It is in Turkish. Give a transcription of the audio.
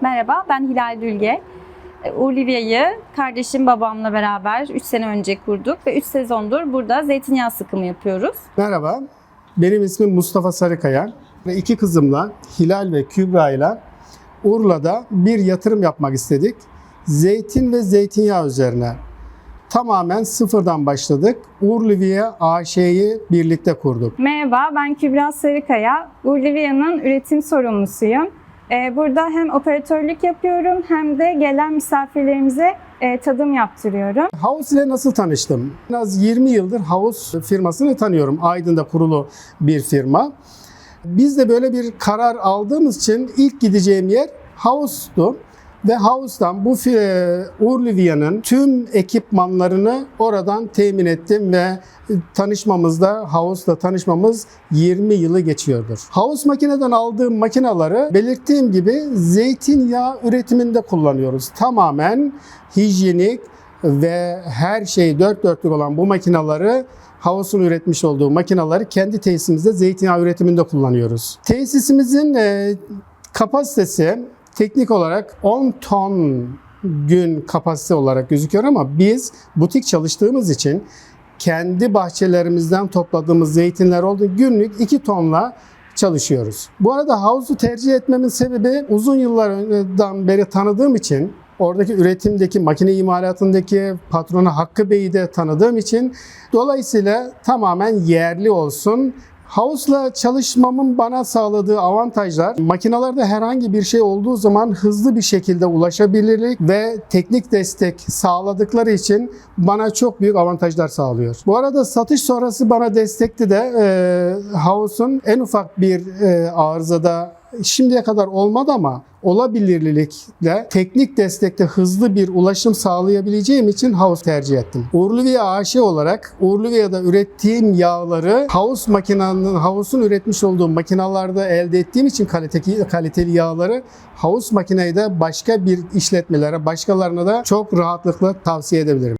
Merhaba, ben Hilal Dülge. E, Urlivia'yı kardeşim babamla beraber 3 sene önce kurduk ve 3 sezondur burada zeytinyağı sıkımı yapıyoruz. Merhaba, benim ismim Mustafa Sarıkaya. Ve iki kızımla Hilal ve Kübra ile Urla'da bir yatırım yapmak istedik. Zeytin ve zeytinyağı üzerine. Tamamen sıfırdan başladık. Urlivia AŞ'yi birlikte kurduk. Merhaba, ben Kübra Sarıkaya. Urlivia'nın üretim sorumlusuyum. E, Burada hem operatörlük yapıyorum hem de gelen misafirlerimize e, tadım yaptırıyorum. House ile nasıl tanıştım? En az 20 yıldır House firmasını tanıyorum. Aydın'da kurulu bir firma. Biz de böyle bir karar aldığımız için ilk gideceğim yer House'tu. Ve House'dan bu fi- Urlivia'nın tüm ekipmanlarını oradan temin ettim ve tanışmamızda House'la tanışmamız 20 yılı geçiyordur. House makineden aldığım makinaları belirttiğim gibi zeytinyağı üretiminde kullanıyoruz. Tamamen hijyenik ve her şey dört dörtlük olan bu makinaları Havas'ın üretmiş olduğu makinaları kendi tesisimizde zeytinyağı üretiminde kullanıyoruz. Tesisimizin e, kapasitesi teknik olarak 10 ton gün kapasite olarak gözüküyor ama biz butik çalıştığımız için kendi bahçelerimizden topladığımız zeytinler olduğu günlük 2 tonla çalışıyoruz. Bu arada havuzu tercih etmemin sebebi uzun yıllardan beri tanıdığım için oradaki üretimdeki, makine imalatındaki patronu Hakkı Bey'i de tanıdığım için dolayısıyla tamamen yerli olsun. House'la çalışmamın bana sağladığı avantajlar, makinalarda herhangi bir şey olduğu zaman hızlı bir şekilde ulaşabilirlik ve teknik destek sağladıkları için bana çok büyük avantajlar sağlıyor. Bu arada satış sonrası bana destekti de e, House'un en ufak bir e, arızada şimdiye kadar olmadı ama olabilirlikle teknik destekte hızlı bir ulaşım sağlayabileceğim için House tercih ettim. Urluvia AŞ olarak Urluvia'da ürettiğim yağları House makinenin House'un üretmiş olduğu makinalarda elde ettiğim için kaliteli, kaliteli yağları House makineyi de başka bir işletmelere, başkalarına da çok rahatlıkla tavsiye edebilirim.